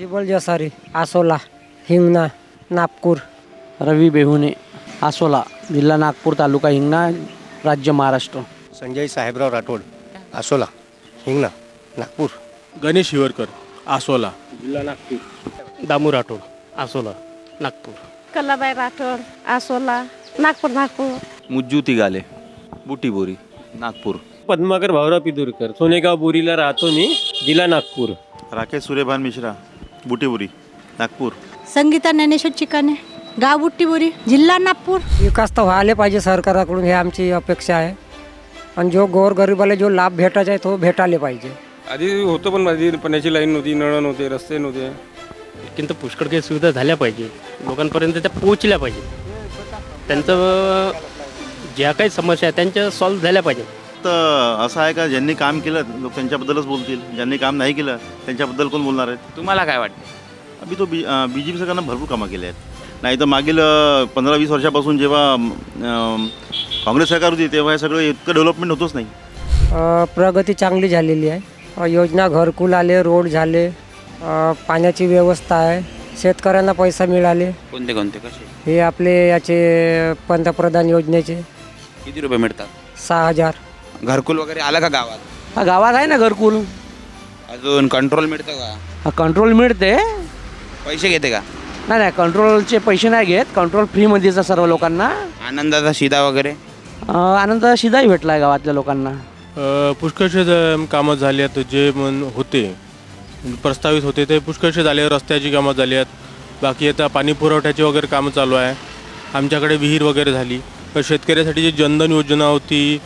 जिबल जसारी आसोला हिंगणा नागपूर. रवी बेहुने आसोला जिल्हा नागपूर तालुका हिंगणा राज्य महाराष्ट्र. संजय साहेबराव राठोड आसोला हिंगणा नागपूर. गणेश हिवरकर आसोला. दामू राठोड आसोला नागपूर. कलाबाई राठोड आसोला नागपूर नागपूर. मुज्जू तिगाले बुटीबोरी नागपूर. पद्माकर भाऊराव पिदुरकर सोनेगाव बोरीला राहतो मी जिल्हा नागपूर. राकेश सूर्यभान मिश्रा बुटीबुरी नागपूर. संगीता ज्ञानेश्वर चिकाने गाव बुट्टीबोरी जिल्हा नागपूर. विकास तर व्हायला पाहिजे सरकाराकडून हे आमची अपेक्षा आहे. आणि जो गोरगरिबाला जो लाभ भेटायचा आहे तो भेटायला पाहिजे. आधी होतं पण आधी पाण्याची लाईन नव्हती नळ नव्हते रस्ते नव्हते. किंत पुष्कळ काही सुविधा झाल्या पाहिजे. लोकांपर्यंत त्या पोहोचल्या पाहिजे. त्यांचं ज्या काही समस्या आहेत त्यांच्या सॉल्व्ह झाल्या पाहिजे तर असं आहे का ज्यांनी काम केलं लोक त्यांच्याबद्दलच बोलतील. ज्यांनी काम नाही केलं त्यांच्याबद्दल कोण बोलणार आहेत तुम्हाला काय वाटतं अभि तो बी बी जे पी सरकारनं भरपूर कामं केली आहेत. नाही तर मागील पंधरा वीस वर्षापासून जेव्हा अं, काँग्रेस सरकार होती तेव्हा हे सगळं इतकं डेव्हलपमेंट होतच नाही. अ, प्रगती चांगली झालेली आहे. अ, योजना घरकुल आले रोड झाले अ, पाण्याची व्यवस्था आहे शेतकऱ्यांना पैसा मिळाले. कोणते कोणते कसे? हे आपले याचे पंतप्रधान योजनेचे. किती रुपये मिळतात? सहा हजार. घरकुल वगैरे आलं का गावात? हा गावात आहे ना घरकुल. अजून कंट्रोल मिळतं का? हा कंट्रोल मिळते. पैसे घेते का? नाही नाही कंट्रोलचे पैसे नाही घेत. कंट्रोल फ्रीमध्येच आहे सर्व लोकांना. आनंदाचा शिदा वगैरे? अं, आनंद शिधाही भेटला आहे गावातल्या लोकांना. अ, पुष्कळसे ज- कामं झाली आहेत जे मन होते. प्रस्तावित होते ते पुष्कळसे झाले रस्त्याची कामं झाली आहेत. बाकी आता पाणी पुरवठ्याची वगैरे कामं चालू आहे. आमच्याकडे विहीर वगैरे झाली. तर शेतकऱ्यासाठी जी जनधन योजना होती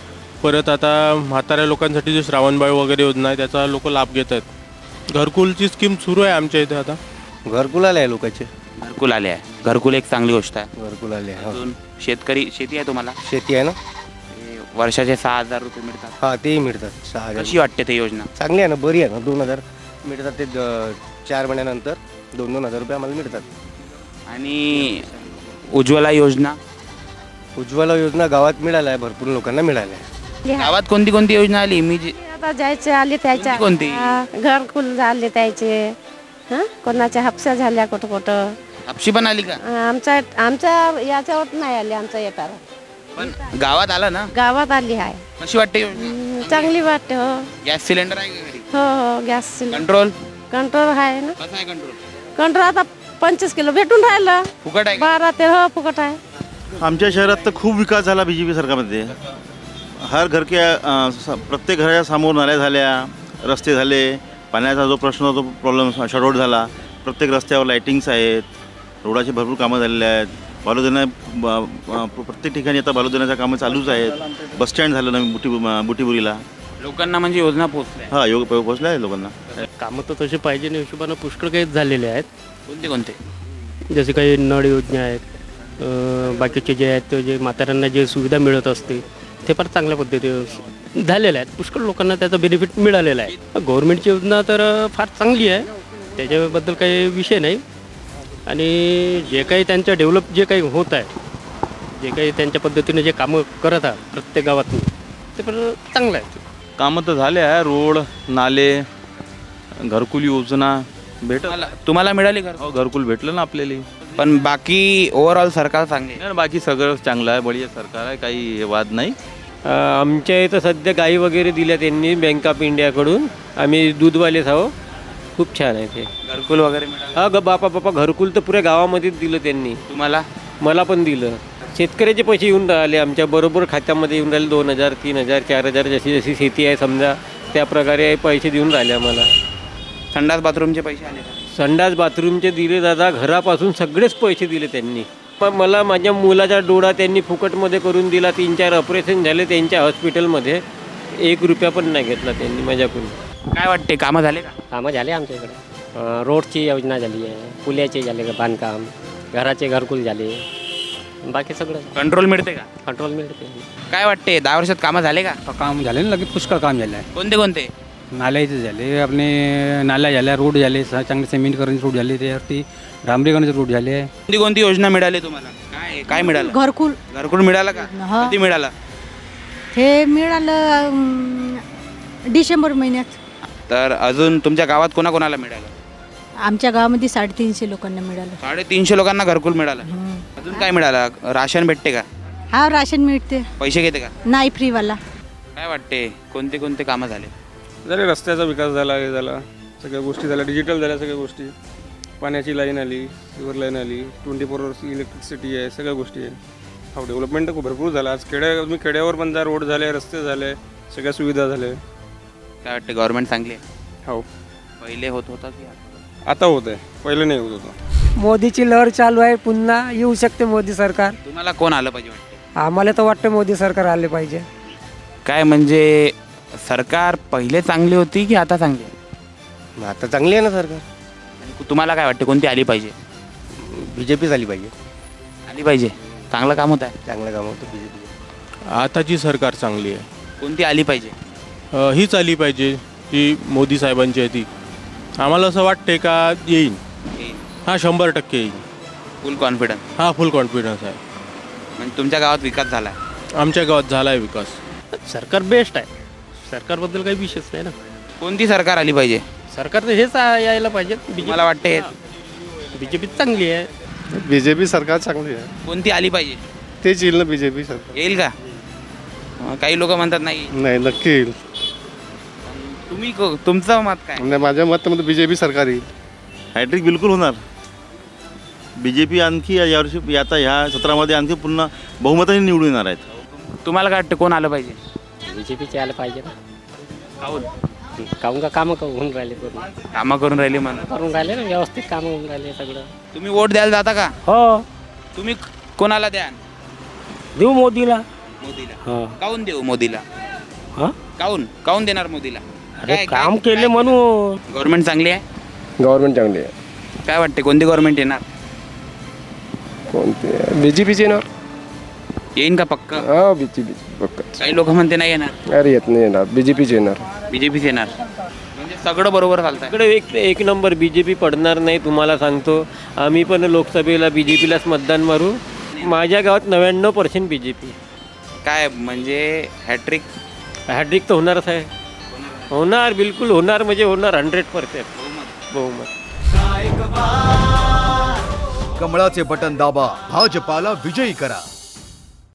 परत आता म्हाताऱ्या लोकांसाठी जी श्रावणबाळ वगैरे योजना आहे त्याचा लोक लाभ घेत आहेत. घरकुलची स्कीम सुरू आहे आमच्या इथे आता. घरकुल आले आहे लोकांचे. घरकुल आले आहे. घरकुल एक चांगली गोष्ट आहे. घरकुल आले आहे, हो. अजून शेतकरी शेती आहे तुम्हाला? शेती आहे ना? हे वर्षाचे सहा हजार रुपये मिळतात. हां तेही मिळतात सहा हजार. कशी वाटते ते योजना? चांगली आहे ना बरी आहे ना दोन हजार मिळतात ते द- चार महिन्यानंतर दोन दोन हजार रुपये आम्हाला मिळतात. आणि उज्ज्वला योजना? उज्ज्वला योजना गावात मिळाल्या आहे भरपूर लोकांना मिळाल्या. आहे गावात कोणती कोणती योजना आली? मी जे आता जायचे आले त्याच्या. कोणती? हा, घरकुल झाले त्याचे. हा? कोणाच्या हापसा झाल्या कुठं कुठं हापशी पण आली का? हा, आमच्या आमच्या याच्यावर नाही आले आमच्या येटावर पण गावात आला ना? गावात आली आहे कशी वाटते योजना? चांगली वाटते हो. गॅस सिलेंडर आहे का घरी? हो हो गॅस कंट्रोल? कंट्रोल आहे ना. कसं आहे कंट्रोल? कंट्रोल आता पंचवीस किलो भेटून राहिलं. फुकट आहे का? बारा ते हो फुकट आहे. आमच्या शहरात तर खूप विकास झाला बी जे पी सरकारमध्ये. हर घर के प्रत्येक घराच्या समोर नाल्या झाल्या रस्ते झाले पाण्याचा जो प्रश्न होता तो प्रॉब्लेम शॉर्टआउट झाला प्रत्येक रस्त्यावर लाईटिंग्स आहेत रोडाची भरपूर कामं झालेली आहेत बालुदेना ब- ब- प्रत्येक ठिकाणी आता बालुदेनाच्या कामं चालूच आहेत बसस्टँड झालं नवीन बुटी बुटीबुरीला लोकांना म्हणजे योजना पोहोचल्या. हां योग पोहोचले आहे लोकांना. कामं तर तसे पाहिजे ना हिशोबानं पुष्कळ काही झालेले आहेत. कोणते कोणते? जसे काही नळ योजना आहेत बाकीचे जे आहेत ते जे म्हाताऱ्यांना जे सुविधा मिळत असते ते फार चांगल्या पद्धतीने झालेल्या आहेत. पुष्कळ लोकांना त्याचा बेनिफिट मिळालेला आहे. गव्हर्नमेंटची योजना तर फार चांगली आहे. त्याच्याबद्दल काही विषय नाही. आणि जे काही त्यांच्या डेव्हलप जे काही होत आहे जे काही त्यांच्या पद्धतीने जे कामं करत आहे प्रत्येक गावातून ते पण चांगलं आहे. कामं तर झाले आहे. रोड नाले घरकुल योजना भेट तुम्हाला मिळाली घर घरकुल भेटलं ना आपल्याला. पण बाकी ओव्हरऑल सरकार सांगे नाही, बाकी सगळं चांगलं आहे. बढिया सरकार आहे. काही वाद नाही. आमच्या इथं सध्या गाई वगैरे दिल्या त्यांनी बँक ऑफ इंडियाकडून आम्ही दूधवालेच आहो खूप छान आहे ते. घरकुल वगैरे मिळालं? हा ग बापा बापा घरकुल तर पुऱ्या गावामध्येच दिलं त्यांनी. तुम्हाला? मला पण दिलं. शेतकऱ्याचे पैसे येऊन राहिले. आमच्या बरोबर खात्यामध्ये येऊन राहिले दोन हजार तीन हजार चार हजार जशी जशी शेती आहे समजा त्या प्रकारे पैसे देऊन राहिले आम्हाला. संडास बाथरूमचे पैसे आले का? संडास बाथरूमचे दिले दादा. घरापासून सगळेच पैसे दिले त्यांनी. पण मला माझ्या मुलाचा डोळा त्यांनी फुकटमध्ये करून दिला. तीन चार ऑपरेशन झाले त्यांच्या हॉस्पिटलमध्ये एक रुपया पण नाही घेतला त्यांनी माझ्याकडून. काय वाटते कामं झाले का? कामं झाले आमच्या इकडे. अं, रोडची योजना झाली आहे पुलाचे झाले बांधकाम घराचे घरकुल झाले. बाकी सगळं. कंट्रोल मिळते का? कंट्रोल मिळते. काय वाटते दहा वर्षात कामं झाले का? काम झाले ना लगेच पुष्कळ काम झालं आहे कोणते कोणते? नाल्याचे झाले आपले नाल्या झाल्या रोड झाले स- चांगले सिमेंट करण्याचे रोड झाले त्यावरती डांबरीकरणाचे रोड झाले. कोणती कोणती योजना मिळाली तुम्हाला? काय काय मिळालं? घरकुल. घरकुल मिळालं का? हा. किती मिळालं? हे मिळालं अं, डिसेंबर महिन्यात. तर अजून तुमच्या गावात कोणाकोणाला मिळालं? आमच्या गावामध्ये साडेतीनशे लोकांना मिळालं. साडेतीनशे लोकांना घरकुल मिळालं. अजून काय मिळालं? राशन भेटते का? हा राशन मिळते. पैसे घेते का? नाही फ्रीवाला काय वाटते? कोणते कोणते कामं झाले? झाले रस्त्याचा विकास झाला हे झाला सगळ्या गोष्टी झाल्या. डिजिटल झाल्या सगळ्या गोष्टी. पाण्याची लाईन आली सिवर लाईन आली ट्वेंटी फोर अवर्स इलेक्ट्रिसिटी आहे सगळ्या गोष्टी आहे. हो डेव्हलपमेंट तर खूप भरपूर झाला. आज खेड्या तुम्ही खेड्यावर पण जा रोड झाले रस्ते झाले सगळ्या सुविधा झाल्या. काय वाटते गव्हर्नमेंट चांगली आहे? हो. पहिले होत होता की आता? आता होत आहे. पहिलं नाही होत होतं. मोदीची लहर चालू आहे पुन्हा येऊ शकते मोदी सरकार. तुम्हाला कोण आलं पाहिजे वाटते? आम्हाला तर वाटतं मोदी सरकार आले पाहिजे. काय म्हणजे सरकार पहिले चांगली होती की आता चांगली आहे? मग आता चांगली आहे ना सरकार. आणि तुम्हाला काय वाटते कोणती आली पाहिजे? बी जे पी झाली पाहिजे. आली पाहिजे. चांगलं काम होत आहे. चांगलं काम होतं बी जे पी आताची सरकार चांगली आहे. कोणती आली पाहिजे? अ, हीच आली पाहिजे ही मोदी साहेबांची आहे ती. आम्हाला असं वाटते का येईल हा शंभर टक्के येईल फुल कॉन्फिडन्स हा फुल कॉन्फिडन्स आहे. म्हणजे तुमच्या गावात विकास झाला आहे आमच्या गावात झाला आहे विकास. सरकार बेस्ट आहे. सरकारबद्दल काही विषयच नाही ना. कोणती सरकार आली पाहिजे? सरकार तर हेच आ- यायला पाहिजे. मला वाटते बी जे पी चांगली आहे. बी जे पी सरकार चांगली आहे. कोणती आली पाहिजे? तेच येईल ना बी जे पी सरकार. येईल का? अं, काही लोक म्हणतात नाही. नाही नक्की येईल. तुम्ही को- तुमचं मत काय? म्हणजे माझ्या मतामध्ये बी जे पी सरकार येईल. हॅट्रिक बिलकुल होणार. बी जे पी आणखी या- यावर्षी आता ह्या सत्रामध्ये आणखी पुन्हा बहुमताने निवडून येणार आहेत. तुम्हाला काय वाटतं कोण आलं पाहिजे? बी जे पीचे आलं पाहिजे ना. काहून काहून का कामं होऊन राहिले करून कामं करून राहिली म्हणून करून राहिले ना व्यवस्थित कामं होऊन राहिले सगळं. तुम्ही वोट द्यायला जाता का? हो. तुम्ही कोणाला द्या देऊ मोदीला. मोदीला. हा. काऊन देऊ मोदीला? हा? काऊन? काऊन देणार मोदीला? अरे काम केले म्हणून. गव्हर्नमेंट चांगली आहे? गव्हर्नमेंट चांगली आहे. काय वाटते कोणती गव्हर्नमेंट येणार? कोणते बी जे पीचे येणार. येईन का पक्क? हा बी जे पी पक्का. काही लोक म्हणते नाही येणार? अरे येत नाही येणार. बी जे पीचे येणार. बीजेपीच येणार. म्हणजे सगळं बरोबर चालतंय. इकडे एक एक नंबर बी जे पी पडणार नाही तुम्हाला सांगतो. आम्ही पण लोकसभेला बी जे पीलाच मतदान मारू. माझ्या गावात नव्याण्णव पर्सेंट बी जे पी काय म्हणजे हॅट्रिक हॅड्रिक तर होणारच आहे. होणार बिलकुल होणार म्हणजे होणार हंड्रेड पर्सेंट बहुमत. कमळाचे बटन दाबा. भाजपाला विजयी करा.